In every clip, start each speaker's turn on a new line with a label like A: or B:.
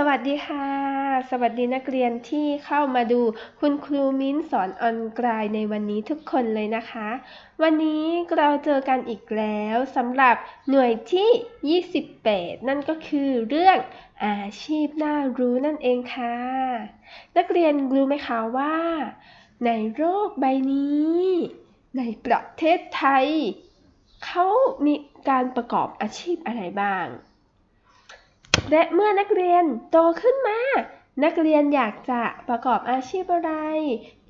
A: สวัสดีค่ะ สวัสดีนักเรียนที่เข้ามาดูคุณครูมิ้นสอนออนไลน์ในวันนี้ทุกคนเลยนะคะ วันนี้เราเจอกันอีกแล้วสำหรับหน่วยที่ 28 นั่นก็คือเรื่องอาชีพน่ารู้นั่นเองค่ะ นักเรียนรู้ไหมคะว่า ในโลกใบนี้ ในประเทศไทย เขามีการประกอบอาชีพอะไรบ้าง และเมื่อนักเรียนโตขึ้นมา นักเรียนอยากจะประกอบอาชีพอะไร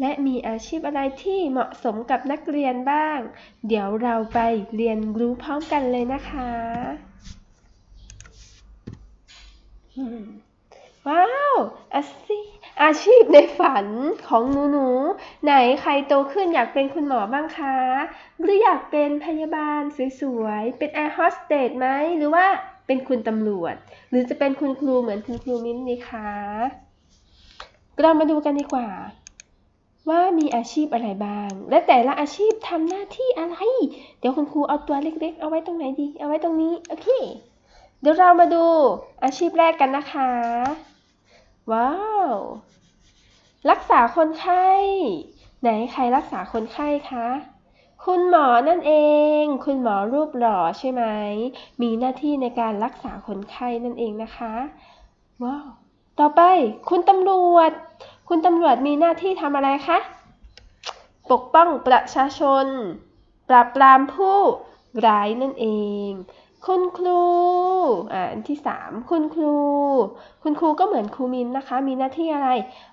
A: และมีอาชีพอะไรที่เหมาะสมกับนักเรียนบ้าง เดี๋ยวเราไปเรียนรู้พร้อมกันเลยนะคะ ว้าวอาชีพอาชีพในฝันของหนูหนูๆไหนใครโตขึ้นอยากเป็นคุณหมอบ้างคะ หรืออยากเป็นพยาบาลสวยๆ เป็นแอร์โฮสเตสไหมหรือว่า เป็นคุณตำรวจ หรือจะเป็นคุณครูเหมือนคุณครูมิ้นท์ดีคะเรามาดูกันดีกว่า ว่ามีอาชีพอะไรบ้าง และแต่ละอาชีพทำหน้าที่อะไร เดี๋ยวคุณครูเอาตัวเล็กๆ เอาไว้ตรงไหนดี เอาไว้ตรงนี้โอเค เดี๋ยวเรามาดูอาชีพแรกกันนะคะ ว้าว รักษาคนไข้ ไหนใครรักษาคนไข้คะ คุณหมอนั่นเอง คุณหมอรูปหล่อใช่ไหม มีหน้าที่ในการรักษาคนไข้นั่นเองนะคะ ว้าว ต่อไป คุณตำรวจ คุณตำรวจมีหน้าที่ทำอะไรคะ ปกป้องประชาชน ปราบปรามผู้ร้ายนั่นเอง คุณครูอ่าอันที่สามคุณครู คุณครูก็เหมือนครูมินนะคะ มีหน้าที่อะไร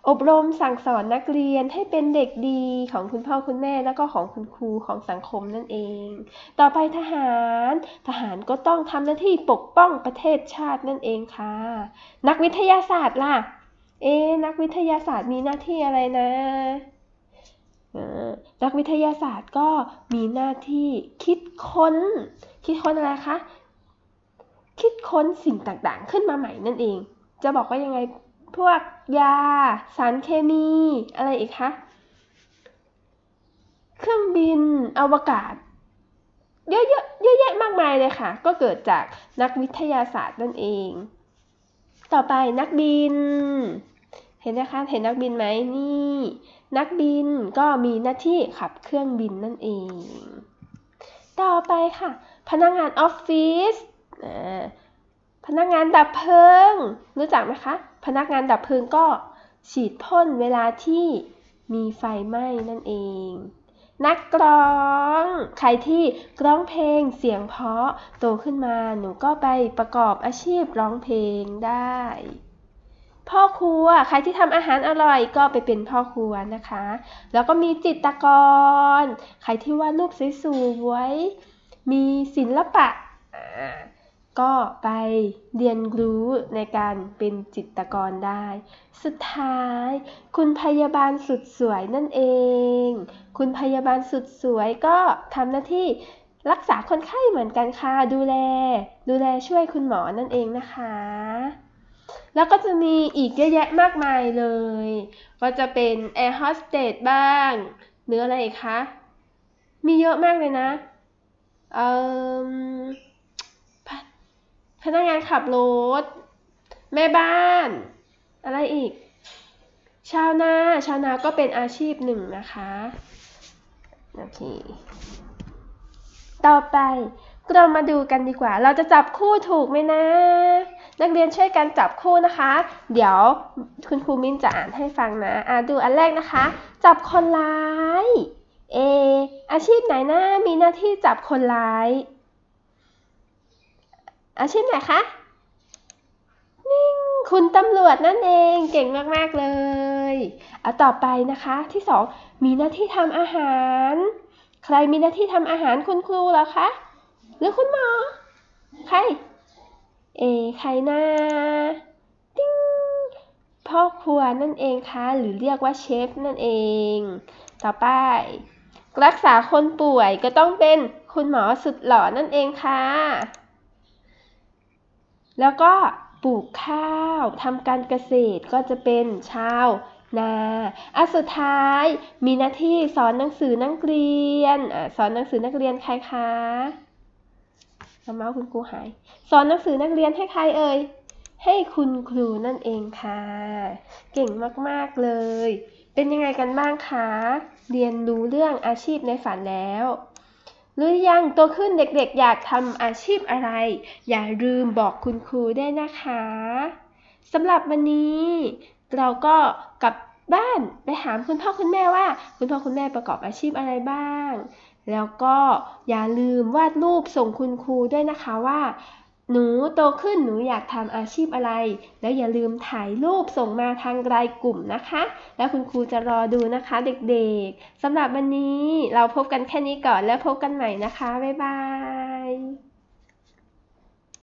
A: อบรมสั่งสอนนักเรียนให้เป็นเด็กดีของคุณพ่อคุณแม่แล้วก็ของคุณครูของสังคมนั่นเอง ต่อไปทหาร ทหารก็ต้องทำหน้าที่ปกป้องประเทศชาตินั่นเองค่ะ นักวิทยาศาสตร์ล่ะ เอ๊นักวิทยาศาสตร์มีหน้าที่อะไรนะ นักวิทยาศาสตร์ก็มีหน้าที่คิดค้น คิดค้นอะไรคะ คิดค้นสิ่งต่างๆ ขึ้นมาใหม่นั่นเอง จะบอกว่ายังไงพวกยา สารเคมี อะไรอีกคะ เครื่องบินอวกาศ เยอะๆเยอะแยะมากมายเลยค่ะ ก็เกิดจากนักวิทยาศาสตร์นั่นเอง ต่อไปนักบิน เห็นนะคะเห็นนักบินไหมนี่ นักบินก็มีหน้าที่ขับเครื่องบินนั่นเอง ต่อไปค่ะ พนักงานออฟฟิศพนักงานดับเพลิง รู้จักไหมคะ พนักงานดับเพลิงก็ฉีดพ่นเวลาที่มีไฟไหม้นั่นเอง นักกร้องใครที่ร้องเพลงเสียงเพราะโตขึ้นมาหนูก็ไปประกอบอาชีพร้องเพลงได้ พ่อครัวใครที่ทำอาหารอร่อยก็ไปเป็นพ่อครัวนะคะ แล้วก็มีจิตรกร ใครที่วาดรูปสวยๆมีศิลปะก็ไปเรียนรู้ในการเป็นจิตกรได้ สุดท้าย คุณพยาบาลสุดสวยนั่นเอง คุณพยาบาลสุดสวยก็ทำหน้าที่รักษาคนไข้เหมือนกันค่ะ ดูแล ดูแลช่วยคุณหมอนั่นเองนะคะ แล้วก็จะมีอีกเยอะแยะมากมายเลย ก็จะเป็นแอร์โฮสเตสบ้าง หรืออะไรคะ มีเยอะมากเลยนะ เอ่อพพนักงานขับรถ แม่บ้าน อะไรอีก ชาวนา ชาวนาก็เป็นอาชีพหนึ่งนะคะ โอเค ต่อไป เรามาดูกันดีกว่า เราจะจับคู่ถูกไหมนะ นักเรียนช่วยกันจับคู่นะคะ เดี๋ยวคุณครูมิ้นจะอ่านให้ฟังนะอ่าดูอันแรกนะคะ จับคนร้าย เอ อาชีพไหนนะมีหน้าที่จับคนร้าย อาชีพไหนคะนิ่งคุณตำรวจนั่นเองเก่งมากๆเลยเอาต่อไปนะคะที่สองมีหน้าที่ทำอาหาร ใครมีหน้าที่ทำอาหารคุณครูเหรอคะ หรือคุณหมอ ใคร เอ ใครนะติ้งพ่อครัวนั่นเองค่ะหรือเรียกว่าเชฟนั่นเอง ต่อไป รักษาคนป่วยก็ต้องเป็นคุณหมอสุดหล่อนั่นเองค่ะ แล้วก็ปลูกข้าวทำการเกษตรก็จะเป็นชาวนาอะสุดท้ายมีหน้าที่สอนหนังสือนักเรียนอะสอนหนังสือนักเรียนใครคะ เอาเมาส์คุณครูหาย สอนหนังสือนักเรียนให้ใครเอ่ย ให้คุณครูนั่นเองค่ะ เก่งมากๆเลย เป็นยังไงกันบ้างคะ เรียนรู้เรื่องอาชีพในฝันแล้วหรือยังโตขึ้นเด็กๆ อยากทำอาชีพอะไร อย่าลืมบอกคุณครูได้นะคะสำหรับวันนี้ เราก็กลับบ้านไปถามคุณพ่อคุณแม่ว่า คุณพ่อคุณแม่ประกอบอาชีพอะไรบ้าง แล้วก็อย่าลืมวาดรูปส่งคุณครูด้วยนะคะว่า หนูโตขึ้นหนูอยากทำอาชีพอะไร แล้วอย่าลืมถ่ายรูปส่งมาทางรายกลุ่มนะคะ แล้วคุณครูจะรอดูนะคะเด็กๆสำหรับวันนี้เราพบกันแค่นี้ก่อนแล้วพบกันใหม่นะคะ บ๊ายบาย